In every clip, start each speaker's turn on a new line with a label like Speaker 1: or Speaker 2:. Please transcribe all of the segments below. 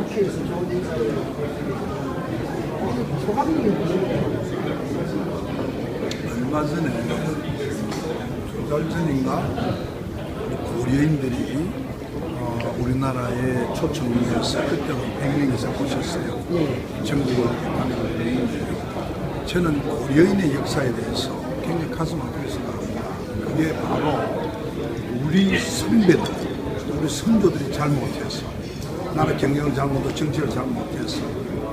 Speaker 1: 위해서 이렇게 국회에서 좋은 인사를 소감이 뭐예요?
Speaker 2: 얼마 전에 두달 전인가 고려인들이 어, 우리나라에 초청해서 100명 이상 오셨어요. 전국을 다니는데 저는 고려인의 역사에 대해서 굉장히 가슴 아프게 생각합니다. 그게 바로 우리 선배들, 우리 선조들이 잘못해서 나라 경영을 잘못하고 정치를 잘못해서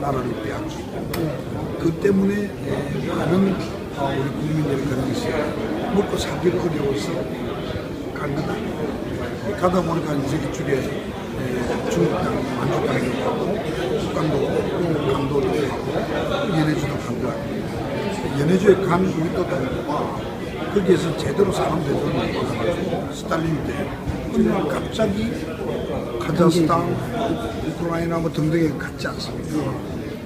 Speaker 2: 나라를 빼앗기고 그 때문에 많은 어, 우리 국민들이 그런 것이 먹고 살기를 어려워서 간 거다. 가다 보니까 이제 이쪽에 에, 중국 땅, 만주 땅도 가고 북한도 강도도 가고 연해주도 간거 아니에요. 연해주에 간 우리 또 동포가 거기에서 제대로 사람 대접을 못 받아가지고 스탈린 때 갑자기 카자흐스탄, 우크라이나 뭐 등등에 갔지 않습니까?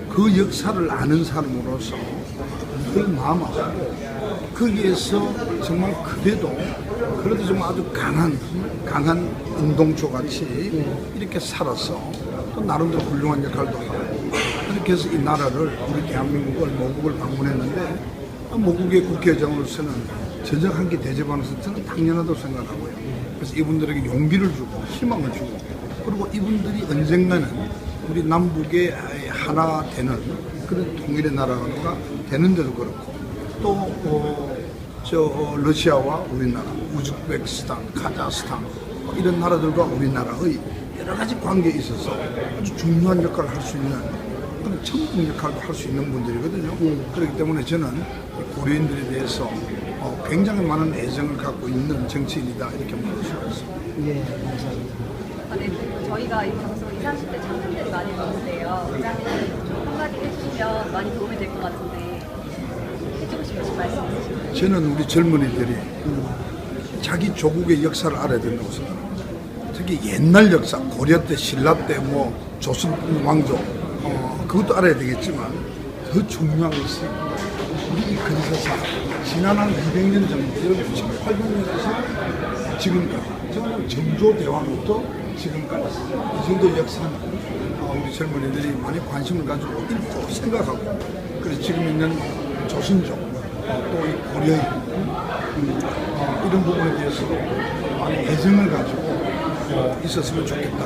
Speaker 2: 그 역사를 아는 사람으로서 늘 마음 아프고 거기에서 정말 그래도 그래도 정말 아주 강한 강한 운동초 같이 이렇게 살아서 또 나름대로 훌륭한 역할도 하고 그렇게 해서 이 나라를 우리 대한민국을 모국을 방문했는데 모국의 국회의장으로서는 전적 한끼 대접하면서 저는 당연하다고 생각하고요. 그래서 이분들에게 용기를 주고 희망을 주고 그리고 이분들이 언젠가는 우리 남북의 하나 되는 그런 통일의 나라가 되는데도 그렇고 또 어, 저 어, 러시아와 우리나라, 우즈베키스탄, 카자흐스탄 뭐 이런 나라들과 우리나라의 여러 가지 관계에 있어서 아주 중요한 역할을 할 수 있는 그런 천국 역할도 할 수 있는 분들이거든요. 그렇기 때문에 저는 이 고려인들에 대해서 어, 굉장히 많은 애정을 갖고 있는 정치인이다 이렇게 말할 수가 있습니다.
Speaker 1: 예, 감사합니다.
Speaker 3: 저희가 이 방송 20, 30대 청년들이 많이 보는데요. 회장님 좀 한마디 해주시면 많이 도움이 될 것 같은데 해주고 싶으신 말씀 있으신가요?
Speaker 2: 저는 우리 젊은이들이 자기 조국의 역사를 알아야 된다고 생각합니다. 특히 옛날 역사, 고려 때, 신라 때, 뭐 조선 왕조 어, 그것도 알아야 되겠지만 더 중요한 것이 우리 이 근서사 지난 한 200년 전부터 1800년에서 지금까지 정말 정조 대왕부터 지금까지 이 정도 역사는 어, 우리 젊은이들이 많이 관심을 가지고 읽고 생각하고 그래서 지금 있는 조선족 어, 또이 고려인 음, 어, 이런 부분에 대해서 많이 애정을 가지고 어, 있었으면 좋겠다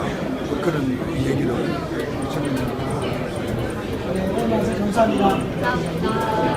Speaker 2: 그런 얘기를 저는
Speaker 1: 네, 오늘 말씀 감사합니다.
Speaker 3: 감사합니다.